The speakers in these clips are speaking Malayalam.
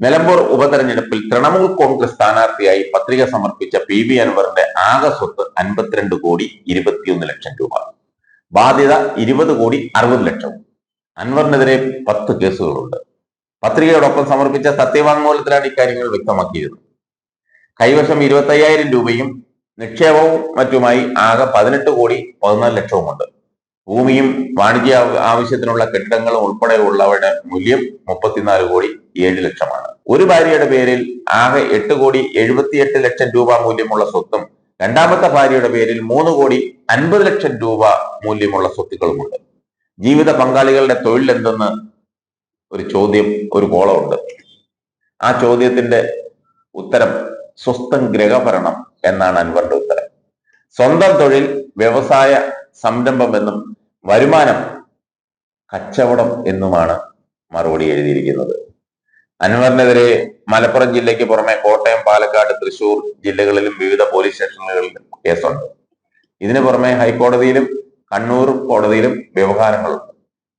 നിലമ്പൂർ ഉപതെരഞ്ഞെടുപ്പിൽ തൃണമൂൽ കോൺഗ്രസ് സ്ഥാനാർത്ഥിയായി പത്രിക സമർപ്പിച്ച പി വി അൻവറിന്റെ ആകെ സ്വത്ത് അൻപത്തിരണ്ട് കോടി ഇരുപത്തിയൊന്ന് ലക്ഷം രൂപ. ബാധ്യത ഇരുപത് കോടി അറുപത് ലക്ഷം അൻവറിനെതിരെ പത്ത് കേസുകളുണ്ട്. പത്രികയോടൊപ്പം സമർപ്പിച്ച സത്യവാങ്മൂലത്തിലാണ് ഇക്കാര്യങ്ങൾ വ്യക്തമാക്കിയിരുന്നു കൈവശം ഇരുപത്തയ്യായിരം രൂപയും നിക്ഷേപവും മറ്റുമായി ആകെ പതിനെട്ട് കോടി പതിനാല് ലക്ഷവുമുണ്ട്. ഭൂമിയും വാണിജ്യ ആവ- ആവശ്യത്തിനുള്ള കെട്ടിടങ്ങളും ഉൾപ്പെടെ ഉള്ളവരുടെ മൂല്യം മുപ്പത്തിനാല് കോടി ഏഴ് ലക്ഷമാണ്. ഒരു ഭാര്യയുടെ പേരിൽ ആകെ എട്ട് കോടി എഴുപത്തിയെട്ട് ലക്ഷം രൂപ മൂല്യമുള്ള സ്വത്തും രണ്ടാമത്തെ ഭാര്യയുടെ പേരിൽ മൂന്ന് കോടി അൻപത് ലക്ഷം രൂപ മൂല്യമുള്ള സ്വത്തുക്കളുമുണ്ട്. ജീവിത പങ്കാളികളുടെ തൊഴിൽ എന്തെന്ന് ഒരു ചോദ്യം ഒരു കോളമുണ്ട്. ആ ചോദ്യത്തിന്റെ ഉത്തരം സ്വസ്ഥം ഗ്രഹഭരണം എന്നാണ് അൻവറിന്റെ ഉത്തരം. സ്വന്തം തൊഴിൽ വ്യവസായ സംരംഭം എന്നും വരുമാനം കച്ചവടം എന്നുമാണ് മറുപടി എഴുതിയിരിക്കുന്നത്. അൻവറിനെതിരെ മലപ്പുറം ജില്ലയ്ക്ക് പുറമെ കോട്ടയം പാലക്കാട് തൃശൂർ ജില്ലകളിലും വിവിധ പോലീസ് സ്റ്റേഷനുകളിലും കേസുണ്ട്. ഇതിനു പുറമെ ഹൈക്കോടതിയിലും കണ്ണൂർ കോടതിയിലും വ്യവഹാരങ്ങളുണ്ട്.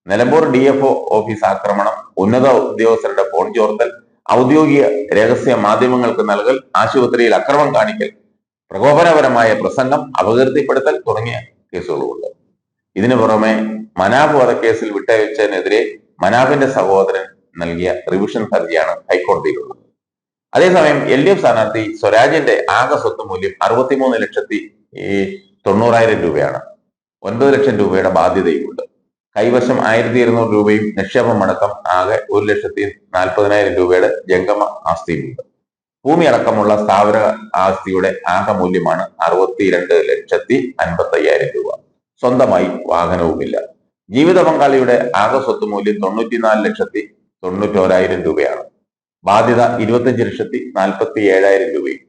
നിലമ്പൂർ ഡി എഫ് ഓഫീസ് ആക്രമണം ഉന്നത ഉദ്യോഗസ്ഥരുടെ ഫോൺ ചോർത്തൽ ഔദ്യോഗിക രഹസ്യ മാധ്യമങ്ങൾക്ക് നൽകൽ ആശുപത്രിയിൽ അക്രമം കാണിക്കൽ പ്രകോപനപരമായ പ്രസംഗം അപകീർത്തിപ്പെടുത്തൽ തുടങ്ങിയ കേസുകളുമുണ്ട്. ഇതിനു പുറമെ മനാബ് വധക്കേസിൽ വിട്ടയച്ചതിനെതിരെ മനാബിന്റെ സഹോദരൻ നൽകിയ റിവിഷൻ ഹർജിയാണ് ഹൈക്കോടതിയിലുള്ളത്. അതേസമയം എൽ ഡി എഫ് സ്ഥാനാർത്ഥി സ്വരാജിന്റെ ആകെ സ്വത്ത് മൂല്യം അറുപത്തിമൂന്ന് ലക്ഷത്തി തൊണ്ണൂറായിരം രൂപയാണ്. ഒൻപത് ലക്ഷം രൂപയുടെ ബാധ്യതയുമുണ്ട്. കൈവശം ആയിരത്തി ഇരുന്നൂറ് രൂപയും നിക്ഷേപം അടക്കം ആകെ ഒരു ലക്ഷത്തി നാൽപ്പതിനായിരം രൂപയുടെ ജംഗമ ആസ്തിയുമുണ്ട്. ഭൂമി അടക്കമുള്ള സ്ഥാപന ആസ്തിയുടെ ആകെ മൂല്യമാണ് അറുപത്തിരണ്ട് ലക്ഷത്തി അൻപത്തി അയ്യായിരം രൂപ. സ്വന്തമായി വാഹനവുമില്ല. ജീവിത പങ്കാളിയുടെ ആകെ സ്വത്ത് മൂല്യം തൊണ്ണൂറ്റിനാല് ലക്ഷത്തി തൊണ്ണൂറ്റോരായിരം രൂപയാണ്. ബാധ്യത ഇരുപത്തഞ്ച് ലക്ഷത്തി നാൽപ്പത്തി ഏഴായിരം രൂപയും.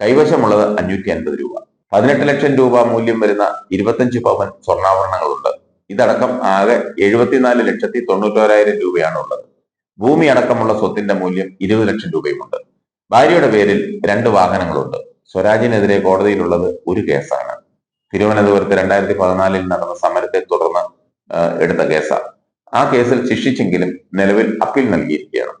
കൈവശമുള്ളത് അഞ്ഞൂറ്റി അൻപത് രൂപ. പതിനെട്ട് ലക്ഷം രൂപ മൂല്യം വരുന്ന ഇരുപത്തഞ്ച് പവൻ സ്വർണാഭരണങ്ങളുണ്ട്. ഇതടക്കം ആകെ എഴുപത്തിനാല് ലക്ഷത്തി തൊണ്ണൂറ്റോരായിരം രൂപയാണ് ഉള്ളത് ഭൂമി അടക്കമുള്ള സ്വത്തിന്റെ മൂല്യം ഇരുപത് ലക്ഷം രൂപയുമുണ്ട്. ഭാര്യയുടെ പേരിൽ രണ്ട് വാഹനങ്ങളുണ്ട്. സ്വരാജിനെതിരെ കോടതിയിലുള്ളത് ഒരു കേസാണ്. തിരുവനന്തപുരത്ത് രണ്ടായിരത്തി പതിനാലിൽ നടന്ന സമരത്തെ തുടർന്ന് എടുത്ത കേസാണ് ആ കേസിൽ ശിക്ഷിച്ചെങ്കിലും നിലവിൽ അപ്പീൽ നൽകിയിരിക്കുകയാണ്.